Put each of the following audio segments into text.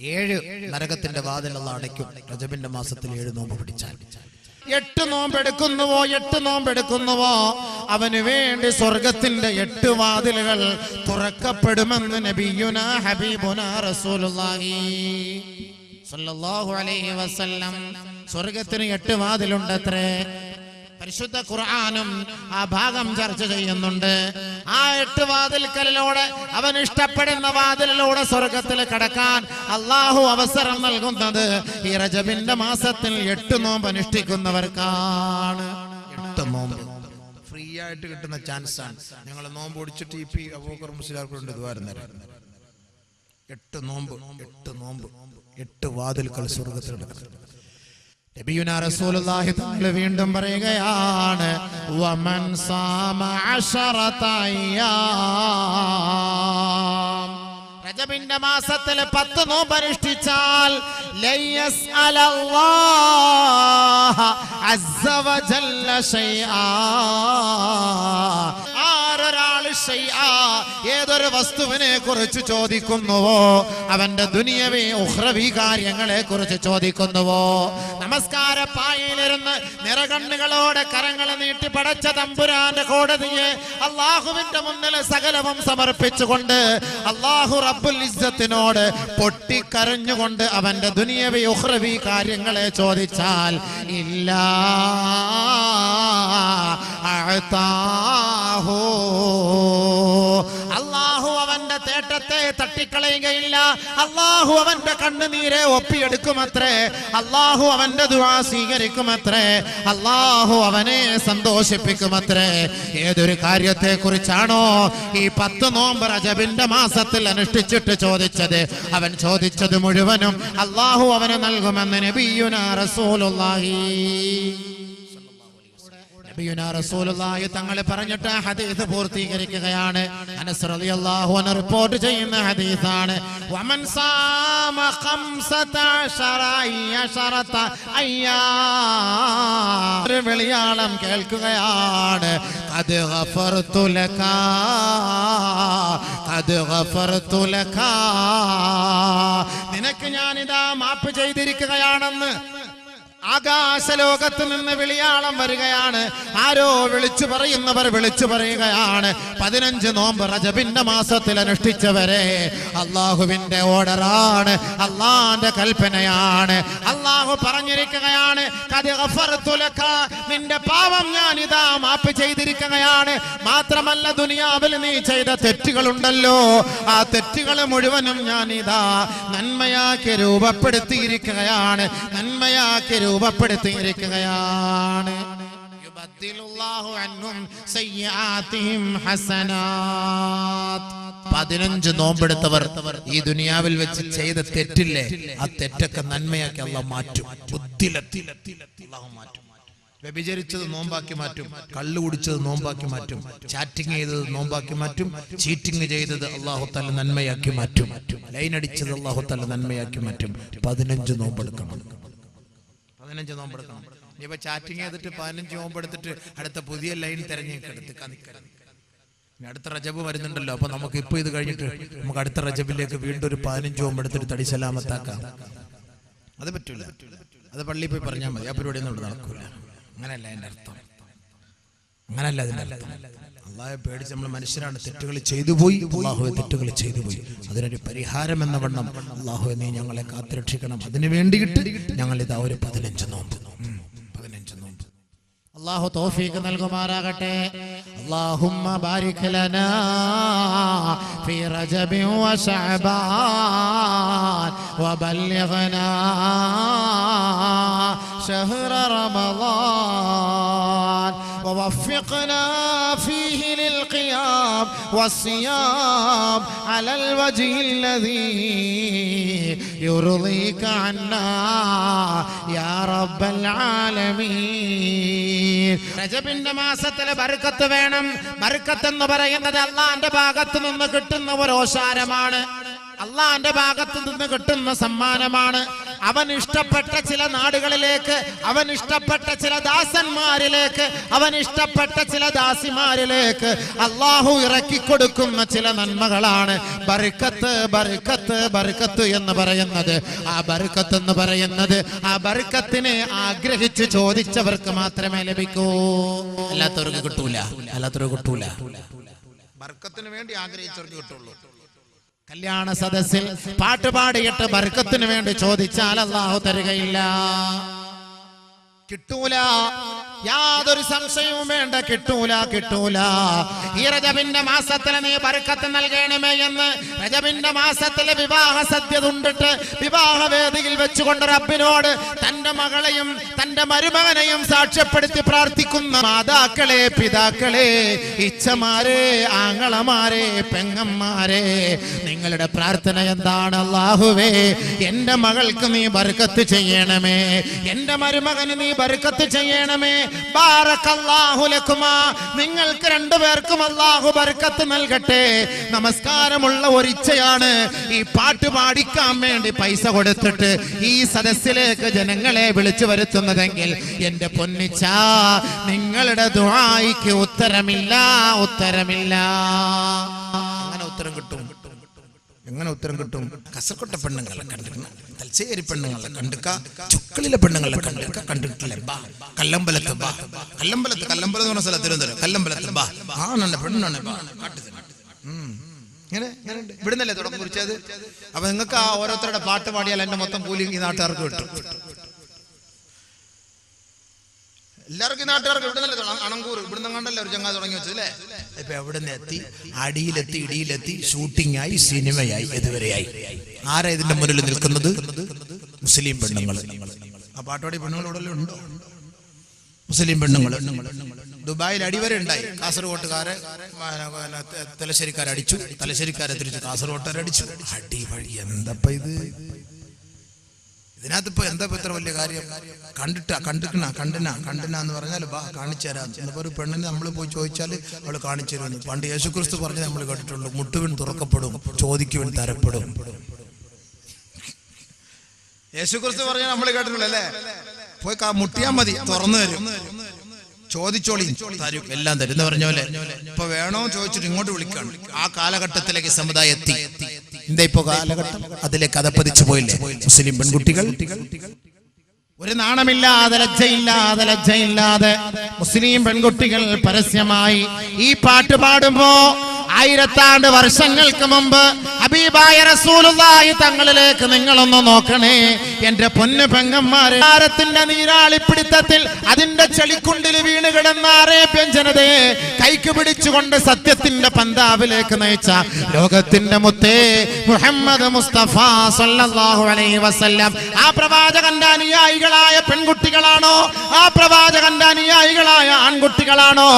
ഏഴ് നരകത്തിന്റെ വാതിലുള്ള അടയ്ക്കും. രജബിന്റെ മാസത്തിൽ ഏഴ് നോമ്പ് പിടിച്ചാൽ. എട്ട് നോമ്പെടുക്കുന്നുവോ? എട്ട് നോമ്പെടുക്കുന്നുവോ? അവന് വേണ്ടി സ്വർഗത്തിന്റെ എട്ട് വാതിലുകൾ തുറക്കപ്പെടുമെന്ന് നബിയുന ഹബീബുന റസൂലുള്ളാഹി അലൈഹി വസല്ലം. സ്വർഗത്തിന് എട്ട് വാതിലുണ്ടത്രേ. പരിശുദ്ധ ഖുർആാനും ആ ഭാഗം ചർച്ച ചെയ്യുന്നുണ്ട്. ആ എട്ട് വാതിൽക്കലിലൂടെ അവൻ ഇഷ്ടപ്പെടുന്ന വാതിലിലൂടെ സ്വർഗത്തിൽ കടക്കാൻ അള്ളാഹു അവസരം നൽകുന്നത് ഈ റജബിന്റെ മാസത്തിൽ എട്ട് നോമ്പ് അനുഷ്ഠിക്കുന്നവർക്കാണ്. എട്ട് നോമ്പ്. ഫ്രീ ആയിട്ട് കിട്ടുന്ന ചാൻസ് ആണ് ഞങ്ങൾ നോമ്പ് ഒടിച്ചിട്ട് ഈ അബൂക്കർ മുസ്ലിം ഇതുവായിരുന്നു എട്ട് നോമ്പ് എട്ട് നോമ്പ് എട്ട് വാതിൽക്കൾ സ്വർഗത്തിൽ റസൂലുള്ളാഹി വീണ്ടും പറയുകയാണ് വമൻ സാമ മാസത്തിൽ പത്ത് നോമ്പ് അനുഷ്ഠിച്ചാൽ ഏതൊരു വസ്തുവിനെ കുറിച്ച് ചോദിക്കുന്നുവോ അവന്റെ ദുനിയവി ഉഹ്രവി കാര്യങ്ങളെ കുറിച്ച് ചോദിക്കുന്നുവോ നമസ്കാര പായയിലിരുന്ന് നിറകണ്ണുകളോടെ കരങ്ങൾ നീട്ടി പടച്ച തമ്പുരാന്റെ കോടതിയെ അള്ളാഹുവിന്റെ മുന്നിൽ സകലവും സമർപ്പിച്ചുകൊണ്ട് അള്ളാഹു റബ്ബുൽ ഇസ്സത്തിനോട് പൊട്ടിക്കരഞ്ഞുകൊണ്ട് അവന്റെ ദുനിയവി ഉഹ്രവി കാര്യങ്ങളെ ചോദിച്ചാൽ ഇല്ല അഅതാഹു. അവന്റെ തട്ടിക്കളയുകയില്ല. അള്ളാഹു അവന്റെ കണ്ണുനീരെ ഒപ്പിയെടുക്കുമത്രേ. അള്ളാഹു അവന്റെ ദുവാ സ്വീകരിക്കുമത്രേ. അള്ളാഹു അവനെ സന്തോഷിപ്പിക്കുമത്രേ. ഏതൊരു കാര്യത്തെ കുറിച്ചാണോ ഈ പത്ത് നോമ്പ് റജബിന്റെ മാസത്തിൽ അനുഷ്ഠിച്ചിട്ട് ചോദിച്ചത്? അവൻ ചോദിച്ചത് മുഴുവനും അള്ളാഹു അവന് നൽകുമെന്ന് നബിയുന റസൂലുള്ളാഹി. റസൂലുള്ളാഹി തങ്ങളെ പറഞ്ഞിട്ട് ഹദീസ് പൂർത്തീകരിക്കുകയാണ്. അനസ് റളിയല്ലാഹു അൻഹു റിപ്പോർട്ട് ചെയ്യുന്ന ഹദീസാണ്. വമൻ സാമ ഒരു വെളിയാളം കേൾക്കുകയാണ്. അത് ഗഫർതു ലക. ഖദ് ഗഫർതു ലക. നിനക്ക് ഞാനിതാ മാപ്പ് ചെയ്തിരിക്കുകയാണെന്ന് ആകാശലോകത്ത് നിന്ന് വിളിയാളം വരികയാണ്. ആരോ വിളിച്ചു പറയുന്നവർ വിളിച്ചു പറയുകയാണ്. പതിനഞ്ച് നോമ്പ് റജബിന്റെ മാസത്തിൽ അനുഷ്ഠിച്ചവരെ അള്ളാഹുവിന്റെ ഓർഡറാണ് അള്ളാന്റെ കൽപ്പനയാണ്. അള്ളാഹു പറഞ്ഞിരിക്കുകയാണ്. നിന്റെ പാവം ഞാൻ ഇതാ മാപ്പ് ചെയ്തിരിക്കുകയാണ്. മാത്രമല്ല ദുനിയാവിൽ നീ ചെയ്ത തെറ്റുകളുണ്ടല്ലോ. ആ തെറ്റുകൾ മുഴുവനും ഞാൻ ഇതാ നന്മയാക്കി രൂപപ്പെടുത്തിയിരിക്കുകയാണ്. നന്മയാക്കി രൂപപ്പെടുത്തിയിരിക്കുകയാണ്. പതിനഞ്ച് നോമ്പെടുത്തവർ ഈ ദുനിയാവിൽ വെച്ച് ചെയ്ത തെറ്റില്ലേ? ആ തെറ്റൊക്കെ നന്മയാക്കി അല്ല മാറ്റും. മാറ്റും. വ്യഭിചരിച്ചത് നോമ്പാക്കി മാറ്റും. കള്ളു കുടിച്ചത് നോമ്പാക്കി മാറ്റും. ചാറ്റിംഗ് ചെയ്തത് നോമ്പാക്കി മാറ്റും. ചീറ്റിംഗ് ചെയ്തത് അള്ളാഹു തല നന്മയാക്കി മാറ്റും. ലൈൻ അടിച്ചത് അള്ളാഹു തല നന്മയാക്കി മാറ്റും. പതിനഞ്ച് നോമ്പെടുക്കണം. പതിനഞ്ച് നോമ്പെടുക്കണം. ഇനിയിപ്പോ ചാറ്റിംഗ് ചെയ്തിട്ട് പതിനഞ്ച് നോമ്പെടുത്തിട്ട് അടുത്ത പുതിയ ലൈൻ തിരഞ്ഞെടുത്ത് ഇനി അടുത്ത റജബ് വരുന്നുണ്ടല്ലോ അപ്പൊ നമുക്ക് ഇപ്പൊ ഇത് കഴിഞ്ഞിട്ട് നമുക്ക് അടുത്ത റജബിലേക്ക് വീണ്ടും ഒരു പതിനഞ്ച് നോമ്പെടുത്തിട്ട് തടി സലാമത്താക്കാം. അത് പറ്റൂല. അത് പള്ളിയിൽ പോയി പറഞ്ഞാൽ മതി. ആ പരിപാടി ഒന്നും നടക്കൂല. അങ്ങനെയല്ല അതിന്റെ അർത്ഥം. അങ്ങനല്ല അതിന്റെ അർത്ഥം അള്ളാഹെ പേടിച്ച് നമ്മൾ മനുഷ്യരാണ് തെറ്റുകൾ ചെയ്തു പോയി അള്ളാഹുവെ തെറ്റുകൾ ചെയ്തു പോയി അതിനൊരു പരിഹാരം എന്ന വണ്ണം അള്ളാഹുവെ നീ ഞങ്ങളെ കാത്തുരക്ഷിക്കണം അതിനു വേണ്ടിയിട്ട് ഞങ്ങൾ ഇതാ ഒരു പതിനഞ്ച് നോമ്പ് ഉം, പതിനഞ്ച് നോമ്പ് അള്ളാഹു തോഫീക്ക് നൽകുമാറാകട്ടെ اللهم بارك لنا في رجب وشعبان وبلغنا شهر رمضان ووفقنا فيه للقيام والصيام على الوجه الذي يرضيك عنا يا رب العالمين രജബിന്റെ മാസത്തിലെ ബർക്കത്ത് വേണം ബർക്കത്ത് എന്ന് പറയുന്നത് അള്ളാന്റെ ഭാഗത്ത് നിന്ന് കിട്ടുന്ന ഒരു ഓശാരമാണ് അള്ളാന്റെ ഭാഗത്ത് നിന്ന് കിട്ടുന്ന സമ്മാനമാണ് അവൻ ഇഷ്ടപ്പെട്ട ചില നാടുകളിലേക്ക് അവൻ ഇഷ്ടപ്പെട്ട ചില ദാസന്മാരിലേക്ക് അവൻ ഇഷ്ടപ്പെട്ട ചില ദാസിമാരിലേക്ക് അള്ളാഹു ഇറക്കി കൊടുക്കുന്ന ചില നന്മകളാണ് ബർക്കത്ത് ബർക്കത്ത് ബർക്കത്ത് എന്ന് പറയുന്നത്. ആ ബർക്കത്ത് എന്ന് പറയുന്നത് ആ ബർക്കത്തിനെ ആഗ്രഹിച്ചു ചോദിച്ചവർക്ക് മാത്രമേ ലഭിക്കൂ. അല്ലാത്തവർക്ക് കിട്ടൂല. അല്ലാത്തവർക്ക് കിട്ടൂല. ബർക്കത്തിന് വേണ്ടി ആഗ്രഹിച്ചവർക്ക് കിട്ടുള്ളൂ. കല്യാണ സദസ്സിൽ പാട്ട് പാടിയിട്ട് ബർക്കത്തിന് വേണ്ടി ചോദിച്ചാൽ അള്ളാഹു തരികയില്ല. കിട്ടൂല. യാതൊരു സംശയവും വേണ്ട. കിട്ടൂല കിട്ടൂല. ഈ രജബിന്റെ മാസത്തിൽ നീ ബർക്കത്ത് നൽകണമേ എന്ന് രജബിന്റെ മാസത്തിലെ വിവാഹ സദ്യ ഉണ്ടിട്ട് വിവാഹ വേദിയിൽ വെച്ചുകൊണ്ട് റബ്ബിനോട് തന്റെ മകളെയും തന്റെ മരുമകനെയും സാക്ഷ്യപ്പെടുത്തി പ്രാർത്ഥിക്കുന്ന മാതാക്കളെ പിതാക്കളെ ഇച്ഛമാരെ ആങ്ങളമാരെ പെങ്ങന്മാരെ നിങ്ങളുടെ പ്രാർത്ഥന എന്താണ് അള്ളാഹുവേ എന്റെ മകൾക്ക് നീ ബർക്കത്ത് ചെയ്യണമേ. എന്റെ മരുമകന് നീ ബർക്കത്ത് ചെയ്യണമേ. നിങ്ങൾക്ക് രണ്ടുപേർക്കും അള്ളാഹു ബർക്കത്ത് നൽകട്ടെ. നമസ്കാരമുള്ള ഒരിച്ചയാണ് ഈ പാട്ട് പാടിക്കാൻ വേണ്ടി പൈസ കൊടുത്തിട്ട് ഈ സദസ്സിലേക്ക് ജനങ്ങളെ വിളിച്ചു വരുത്തുന്നതെങ്കിൽ എന്റെ പൊന്നിച്ച നിങ്ങളുടെ ദുആയിക്ക് ഉത്തരമില്ല ഉത്തരമില്ല. എങ്ങനെ ഉത്തരം കിട്ടും. കസർക്കൊട്ട പെണ്ണുങ്ങളെ കണ്ടിരുന്നു തലശ്ശേരി പെണ്ണുങ്ങളെ കണ്ടുക്ക ചുക്കളിലെ പെണ്ണുങ്ങളെ കണ്ടുക്ക കണ്ടിട്ടില്ലേ? ബാ കല്ലമ്പലത്ത് ബാ. കല്ലമ്പലത്ത് കല്ലമ്പലം എന്ന് പറഞ്ഞ സ്ഥലം തിരുവനന്തപുരം. കല്ലമ്പലത്ത് ബാ. ആണെന്നെ പെണ്ണാണ്. ഇങ്ങനെ ഇങ്ങനെ. ഇവിടുന്നല്ലേ തുടക്കം കുറിച്ചത്? അപ്പൊ നിങ്ങൾക്ക് ആ ഓരോരുത്തരുടെ പാട്ട് പാടിയാൽ എന്റെ മൊത്തം കൂലി ഈ നാട്ടുകാർക്ക് കിട്ടും. എല്ലാവർക്കും നാട്ടുകാർക്ക് ഇവിടെ നിന്നല്ലേ അണങ്കൂർ. നിന്ന് കണ്ടല്ലേ ഒരു ചങ്ങാ തുടങ്ങി വെച്ചത് അല്ലേ? ഇപ്പൊ എവിടെ നിന്ന് എത്തി? അടിയിലെത്തി ഇടിയിലെത്തി ഷൂട്ടിംഗ് ആയി സിനിമയായി ഇതുവരെയായി. ആരാ ഇതിന്റെ മുന്നിൽ നിൽക്കുന്നത്? മുസ്ലിം പെണ്ണുങ്ങൾ. ആ പാട്ടോടി പെണ്ണുങ്ങൾ ഇവിടെ ഉണ്ടോ? മുസ്ലിം പെണ്ണുങ്ങൾ. ദുബായിൽ അടിവരെ ഉണ്ടായി. കാസർഗോട്ടുകാരെ തലശ്ശേരിക്കാരെ അടിച്ചു തലശ്ശേരിക്കാരെ തിരിച്ചു കാസർഗോട്ടുകാരെ അടിച്ചു അടിവഴി എന്തപ്പ ഇത്? ഇതിനകത്ത് ഇപ്പൊ എന്താ ഇത്ര വലിയ കാര്യം? കണ്ടിട്ട കണ്ടിക്കണ കണ്ടിന കണ്ടിന എന്ന് പറഞ്ഞാൽ ബാ കാണിച്ചു തരാം. എന്നിപ്പോ ഒരു പെണ്ണിനെ നമ്മൾ പോയി ചോദിച്ചാൽ അവൾ കാണിച്ചു തരുന്നു പണ്ട് യേശുക്രിസ്തു പറഞ്ഞ് നമ്മൾ കേട്ടിട്ടുണ്ട് മുട്ടുവിൻ തുറക്കപ്പെടും ചോദിക്കുവിൻ തരപ്പെടും. യേശുക്രിസ്തു പറഞ്ഞ നമ്മൾ കേട്ടിട്ടുള്ളൂ അല്ലേ? പോയി മുട്ടിയാ മതി തുറന്നു തരും. ചോദിച്ചോളി തരും എല്ലാം തരും. എന്ന് പറഞ്ഞ പോലെ ഇപ്പൊ വേണോ ചോദിച്ചിട്ട് ഇങ്ങോട്ട് വിളിക്കാണ്. ആ കാലഘട്ടത്തിലേക്ക് സമുദായം എത്തി. എന്താ ഇപ്പൊ കാലഘട്ടം അതിലേക്ക് അതപ്പതിച്ചു പോയില്ലേ? മുസ്ലിം പെൺകുട്ടികൾ ഒരു നാണമില്ലാതെ ലജ്ജയില്ലാതെ ലജ്ജയില്ലാതെ മുസ്ലിം പെൺകുട്ടികൾ പരസ്യമായി ഈ പാട്ട് പാടുമ്പോ ആയിരത്താണ്ട് വർഷങ്ങൾക്ക് മുമ്പ് ഹബീബായ റസൂലുള്ളാഹി തങ്ങളിലേക്ക് നിങ്ങളൊന്ന് നോക്കണേ. എന്റെ പൊന്നു പെങ്ങന്മാരെ ഭാരത്തിന്റെ നീരാളിപ്പിടുത്തത്തിൽ അതിന്റെ ചെളിക്കുണ്ടിൽ വീണ് കിടന്ന അറേബ്യൻ ജനതയെ കൈക്ക് പിടിച്ചുകൊണ്ട് സത്യത്തിന്റെ പന്താവിലേക്ക് നയിച്ച ലോകത്തിന്റെ മുത്തേ മുഹമ്മദ് മുസ്തഫ സല്ലല്ലാഹു അലൈഹി വസല്ലം. ആ പ്രവാചകന്റെ അനുയായികളായ പെൺകുട്ടികളാണോ? ആ പ്രവാചകന്റെ അനുയായികളായ ആൺകുട്ടികളാണോ?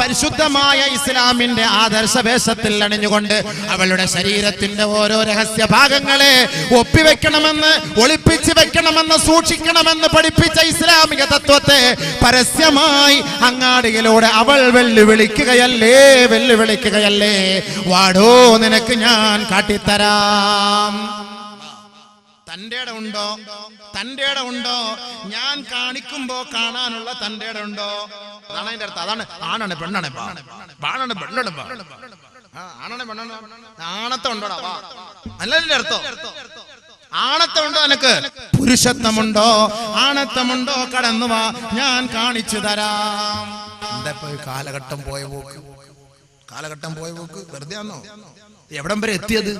പരിശുദ്ധമായ ഇസ്ലാമിന്റെ ആദർശ വേഷത്തിൽ അണിഞ്ഞുകൊണ്ട് അവളുടെ ശരീരത്തിന്റെ ഓരോ രഹസ്യ ഭാഗങ്ങളെ ഒപ്പിവെക്കണമെന്ന് ഒളിപ്പിച്ച് വെക്കണമെന്ന് സൂക്ഷിക്കണമെന്ന് പഠിപ്പിച്ച ഇസ്ലാമിക തത്വത്തെ പരസ്യമായി അങ്ങാടിയിലൂടെ അവൾ വെല്ലുവിളിക്കുകയല്ലേ വെല്ലുവിളിക്കുകയല്ലേ? വാടോ നിനക്ക് ഞാൻ കാട്ടിത്തരാം. തന്റെ ഉണ്ടോ? തന്റെ ഉണ്ടോ? ഞാൻ കാണിക്കുമ്പോ കാണാനുള്ള തന്റെ ഉണ്ടോ? അതാണ് അതിന്റെ അർത്ഥം. അതാണ് ആണാണ് പെണ്ണാണ്. പെണ്ണാണ് പെണ്ണാണ്. ബാ. ആ, ആണത്തം ഉണ്ടോടാ വാ. അല്ലതിന്റെ അർത്ഥം. ആണത്തം ഉണ്ടോ നിനക്ക്? പുരുഷത്വമുണ്ടോ? ആണത്തമുണ്ടോ? കടന്നു വാ ഞാൻ കാണിച്ചു തരാം. എന്താ കാലഘട്ടം പോയ പോക്ക്? കാലഘട്ടം പോയ പോക്ക്? വെറുതെ ആണോ എവിടം വരെ എത്തിയത്?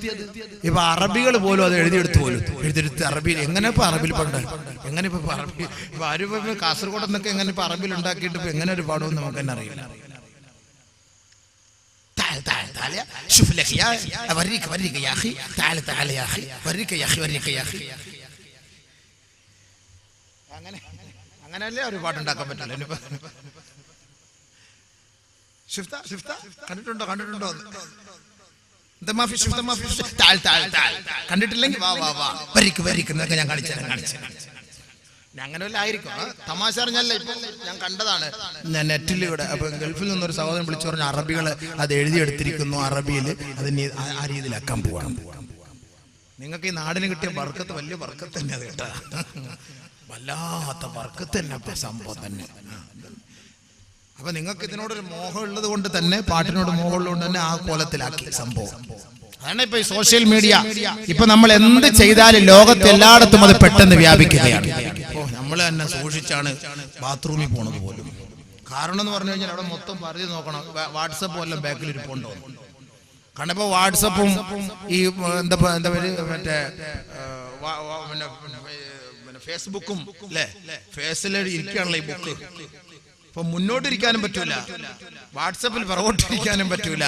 ഇപ്പൊ അറബികൾ പോലും അത് എഴുതിയെടുത്ത് പോലും. എഴുതിയെടുത്ത് അറബിയിൽ എങ്ങനെ ഇപ്പൊ അറബിയിൽ പണ്ട് എങ്ങനെ ഇപ്പൊ അറബി ഇപ്പൊ ആരും കാസർഗോഡ് എന്നൊക്കെ എങ്ങനെ ഇപ്പൊ അറബിയിൽ ഉണ്ടാക്കിയിട്ട് ഇപ്പൊ എങ്ങനെ ഒരു പാടുമെന്ന് നമുക്ക് തന്നെ അറിയില്ല. تعال تعال تعال يا- شوف لك يا اوريك اوريك يا اخي تعال تعال يا اخي اوريك يا اخي اوريك يا اخي അങ്ങനെ അങ്ങനെയല്ലേ ഒരു പാട്ടുണ്ടാക്കാൻ പറ്റില്ല ഇനിയിപ്പോ ഷിഫ്ത ഷിഫ്ത കണ്ടിട്ടുണ്ടോ കണ്ടിട്ടുണ്ടോ എന്താ മാഫി ഷിഫ്ത മാഫി ഷിഫ്ത? താഴ് താഴ് താഴ് കണ്ടിട്ടില്ലെങ്കിൽ വാ വാ വാ വരിക്ക് വരിക്ക് എന്നൊക്കെ ഞാൻ കാണിച്ചു തരാം കാണിച്ചു തരാം. ഞാൻ അങ്ങനെ വല്ല ആയിരിക്കും. തമാശ അറിഞ്ഞല്ല ഇപ്പൊ ഞാൻ കണ്ടതാണ്. ഞാൻ നെറ്റിൽ ഇവിടെ അപ്പൊ ഗൾഫിൽ നിന്നൊരു സഹോദരൻ വിളിച്ചു പറഞ്ഞു അറബികൾ അത് എഴുതിയെടുത്തിരിക്കുന്നു അറബിയിൽ അത് ആ- രീതിയിലാക്കാൻ പോവാണ്. നിങ്ങൾക്ക് ഈ നാടിന് കിട്ടിയ വർക്കത്ത് വലിയ വർക്കത്ത് തന്നെ അത് കേട്ടാ. വല്ലാത്ത വർക്കത്ത് തന്നെ സംഭവം തന്നെ. അപ്പൊ നിങ്ങൾക്ക് ഇതിനോടൊരു മോഹം ഉള്ളത് കൊണ്ട് തന്നെ പാട്ടിനോട് മോഹം ഉള്ളത് കൊണ്ട് തന്നെ ആ കോലത്തിലാക്കി സംഭവം. അതാണ് ഇപ്പൊ സോഷ്യൽ മീഡിയ ഇപ്പൊ നമ്മൾ എന്ത് ചെയ്താലും ലോകത്ത് എല്ലായിടത്തും അത് പെട്ടെന്ന് വ്യാപിക്കുകയാണ്. നമ്മൾ തന്നെ സൂക്ഷിച്ചാണ് ബാത്റൂമിൽ പോണത് പോലും. കാരണം എന്ന് പറഞ്ഞു കഴിഞ്ഞാൽ അവിടെ മൊത്തം പറഞ്ഞു നോക്കണം. വാട്സപ്പ് വല്ല ബാക്കിൽ ഇരിപ്പുണ്ടോ കാരണം ഇപ്പൊ വാട്സപ്പും ഈ എന്താ എന്താ മറ്റേ ഫേസ്ബുക്കും അല്ലേ ഇരിക്കുകയാണല്ലോ ഈ ബുക്ക്. ഇപ്പൊ മുന്നോട്ടിരിക്കാനും പറ്റൂല. വാട്സപ്പിൽ പുറകോട്ടിരിക്കാനും പറ്റൂല.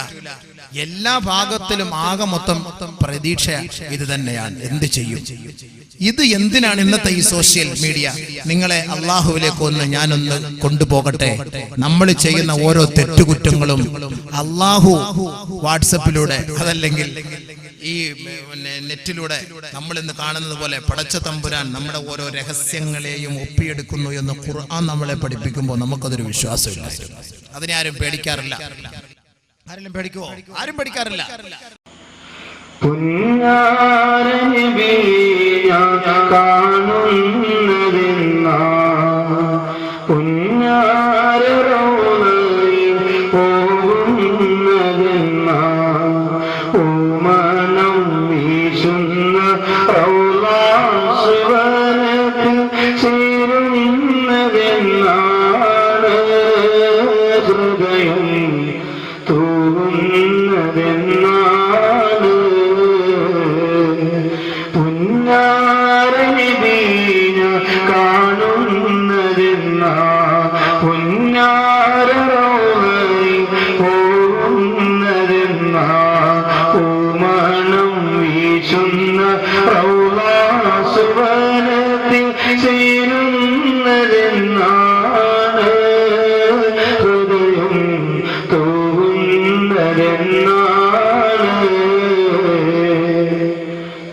എല്ലാ ഭാഗത്തിലും ആകെ മൊത്തം പ്രതീക്ഷ ഇത് തന്നെയാണ്. എന്ത് ചെയ്യും? ഇത് എന്തിനാണ് ഇന്നത്തെ ഈ സോഷ്യൽ മീഡിയ നിങ്ങളെ അള്ളാഹുവിലേക്ക് ഒന്ന് ഞാനൊന്ന് കൊണ്ടുപോകട്ടെ. നമ്മൾ ചെയ്യുന്ന ഓരോ തെറ്റുകുറ്റങ്ങളും അള്ളാഹു വാട്സപ്പിലൂടെ അതല്ലെങ്കിൽ ഈ നെറ്റിലൂടെ നമ്മൾ ഇന്ന് കാണുന്നത് പോലെ പടച്ച തമ്പുരാൻ നമ്മുടെ ഓരോ രഹസ്യങ്ങളെയും ഒപ്പിയെടുക്കുന്നു എന്ന് ഖുർആൻ നമ്മളെ പഠിപ്പിക്കുമ്പോൾ നമുക്കതൊരു വിശ്വാസമില്ല. അതിനെ ആരും പേടിക്കാറില്ല. ആരെങ്കിലും പേടിക്കുമോ ആരും പേടിക്കാറില്ല. കാണുന്നതെന്നാ?